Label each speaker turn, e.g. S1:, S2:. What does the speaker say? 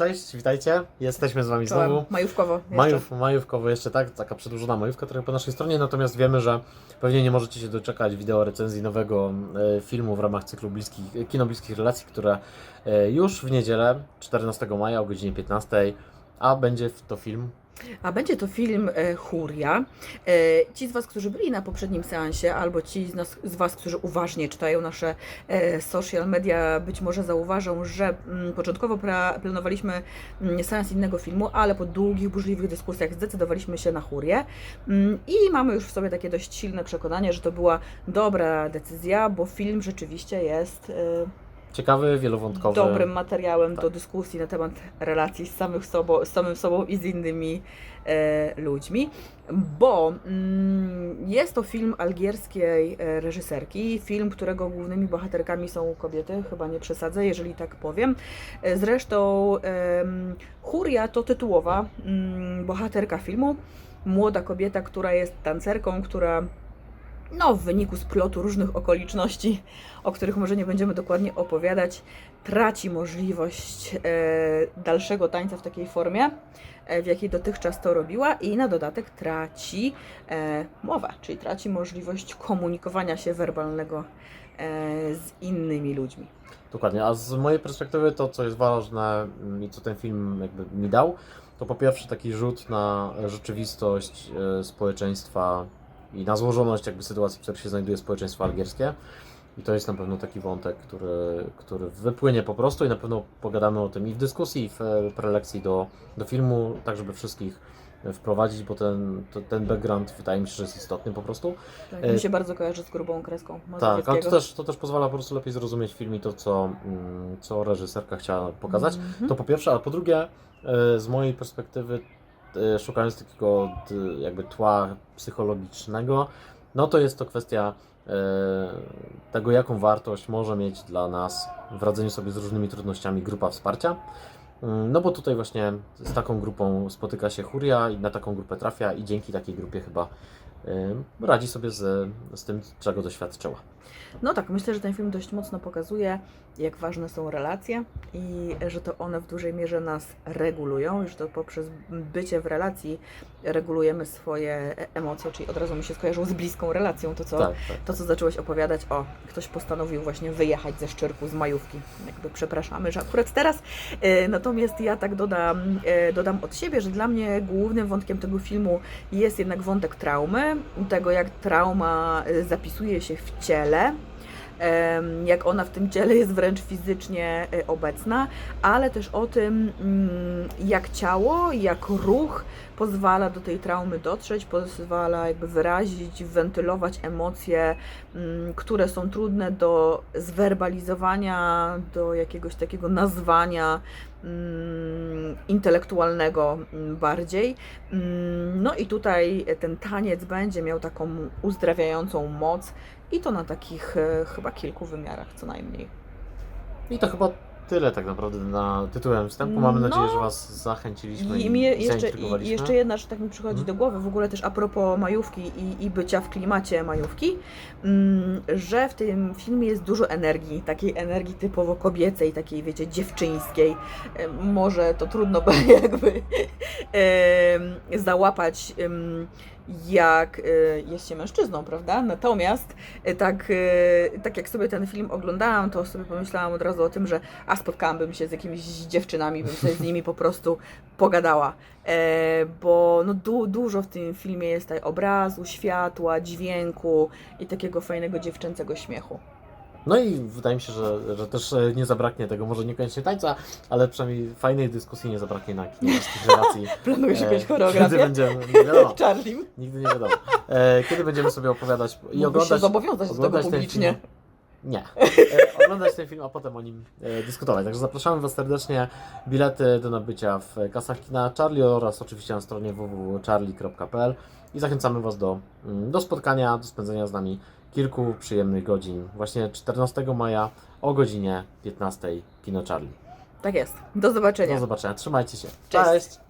S1: Cześć, witajcie. Jesteśmy z Wami
S2: Czołem.
S1: znowu.
S2: Majówkowo. jeszcze.
S1: Majów, majówkowo jeszcze tak, taka przedłużona majówka trochę po naszej stronie, natomiast wiemy, że pewnie nie możecie się doczekać wideo recenzji nowego e, filmu w ramach cyklu bliskich, Kino Bliskich Relacji, które e, już w niedzielę, 14 maja o godzinie 15, a będzie to film
S2: A będzie to film e, Huria. E, ci z Was, którzy byli na poprzednim seansie, albo ci z, nas, z Was, którzy uważnie czytają nasze e, social media, być może zauważą, że mm, początkowo planowaliśmy mm, seans innego filmu, ale po długich, burzliwych dyskusjach zdecydowaliśmy się na Hurię. Mm, I mamy już w sobie takie dość silne przekonanie, że to była dobra decyzja, bo film rzeczywiście jest. E,
S1: ciekawy, wielowątkowy.
S2: dobrym materiałem
S1: Tak.
S2: do dyskusji na temat relacji z, samych sobą, z samym sobą i z innymi e, ludźmi, bo mm, jest to film algierskiej e, reżyserki, film, którego głównymi bohaterkami są kobiety, chyba nie przesadzę, jeżeli tak powiem. E, Zresztą em, Huria to tytułowa mm, bohaterka filmu, młoda kobieta, która jest tancerką, która no, w wyniku splotu różnych okoliczności, o których może nie będziemy dokładnie opowiadać, traci możliwość e, dalszego tańca w takiej formie, e, w jakiej dotychczas to robiła, i na dodatek traci e, mowę, czyli traci możliwość komunikowania się werbalnego z innymi ludźmi.
S1: Dokładnie, a z mojej perspektywy to, co jest ważne i co ten film jakby mi dał, to po pierwsze taki rzut na rzeczywistość społeczeństwa i na złożoność jakby sytuacji, w której się znajduje społeczeństwo algierskie. I to jest na pewno taki wątek, który, który wypłynie po prostu i na pewno pogadamy o tym i w dyskusji, i w e, prelekcji do, do filmu, tak żeby wszystkich e, wprowadzić, bo ten, to, ten background wydaje mi się, że jest istotny po prostu.
S2: Tak,
S1: E,
S2: mi się bardzo kojarzy z grubą kreską
S1: Tak, ale to też, to też pozwala po prostu lepiej zrozumieć film i to, co, mm, co reżyserka chciała pokazać.
S2: Mhm.
S1: To po pierwsze, a po drugie, e, z mojej perspektywy, e, szukając takiego d- jakby tła psychologicznego, no to jest to kwestia e, tego, jaką wartość może mieć dla nas w radzeniu sobie z różnymi trudnościami grupa wsparcia. No bo tutaj właśnie z taką grupą spotyka się Huria i na taką grupę trafia i dzięki takiej grupie chyba radzi sobie z, z tym, czego doświadczyła.
S2: No tak, myślę, że ten film dość mocno pokazuje, jak ważne są relacje i że to one w dużej mierze nas regulują, że to poprzez bycie w relacji regulujemy swoje e- emocje, czyli od razu mi się skojarzyło z bliską relacją, to co,
S1: Tak, tak.
S2: to co zacząłeś opowiadać, o, ktoś postanowił właśnie wyjechać ze Szczyrku, z majówki, jakby przepraszamy, że akurat teraz, e, natomiast ja tak dodam, e, dodam od siebie, że dla mnie głównym wątkiem tego filmu jest jednak wątek traumy, tego jak trauma zapisuje się w ciele, em, jak ona w tym ciele jest wręcz fizycznie e, obecna, ale też o tym, mm, jak ciało, jak ruch pozwala do tej traumy dotrzeć, pozwala jakby wyrazić, wentylować emocje, mm, które są trudne do zwerbalizowania, do jakiegoś takiego nazwania mm, intelektualnego mm, bardziej. Mm, No i tutaj ten taniec będzie miał taką uzdrawiającą moc i to na takich e, chyba kilku wymiarach co najmniej.
S1: I to chyba tyle tak naprawdę na tytułem wstępu. Mamy
S2: No.
S1: nadzieję, że Was zachęciliśmy i,
S2: I, mi jeszcze, i
S1: zaintrygowaliśmy.
S2: jeszcze jedna rzecz tak mi przychodzi
S1: Mhm.
S2: do głowy, w ogóle też a propos majówki i, i bycia w klimacie majówki, mm, że w tym filmie jest dużo energii, takiej energii typowo kobiecej, takiej wiecie, dziewczyńskiej. E, Może to trudno jakby em, załapać em, jak e, jest się mężczyzną, prawda? Natomiast e, tak, e, tak jak sobie ten film oglądałam, to sobie pomyślałam od razu o tym, że a spotkałabym się z jakimiś dziewczynami, bym sobie z nimi po prostu pogadała. E, bo no, du, dużo w tym filmie jest tutaj obrazu, światła, dźwięku i takiego fajnego dziewczęcego śmiechu.
S1: No i wydaje mi się, że, że też e, nie zabraknie tego, może niekoniecznie tańca, ale przynajmniej fajnej dyskusji nie zabraknie na kinowskich relacji.
S2: Planujesz
S1: E,
S2: jakąś
S1: Kiedy
S2: choreografię?
S1: będziemy, nie wiadomo,
S2: Charlie,
S1: nigdy nie wiadomo. E, kiedy będziemy sobie opowiadać i
S2: mógłbyś się
S1: oglądać,
S2: zobowiązać do tego publicznie.
S1: Nie. E, oglądać ten film, a potem o nim e, dyskutować. Także zapraszamy Was serdecznie. Bilety do nabycia w kasach kina Charlie oraz oczywiście na stronie www.charlie.pl i zachęcamy Was do, mm, do spotkania, do spędzenia z nami kilku przyjemnych godzin. Właśnie 14 maja o godzinie 15 Kino Charlie.
S2: Tak jest. Do zobaczenia.
S1: Do zobaczenia. Trzymajcie się.
S2: Cześć.
S1: Cześć.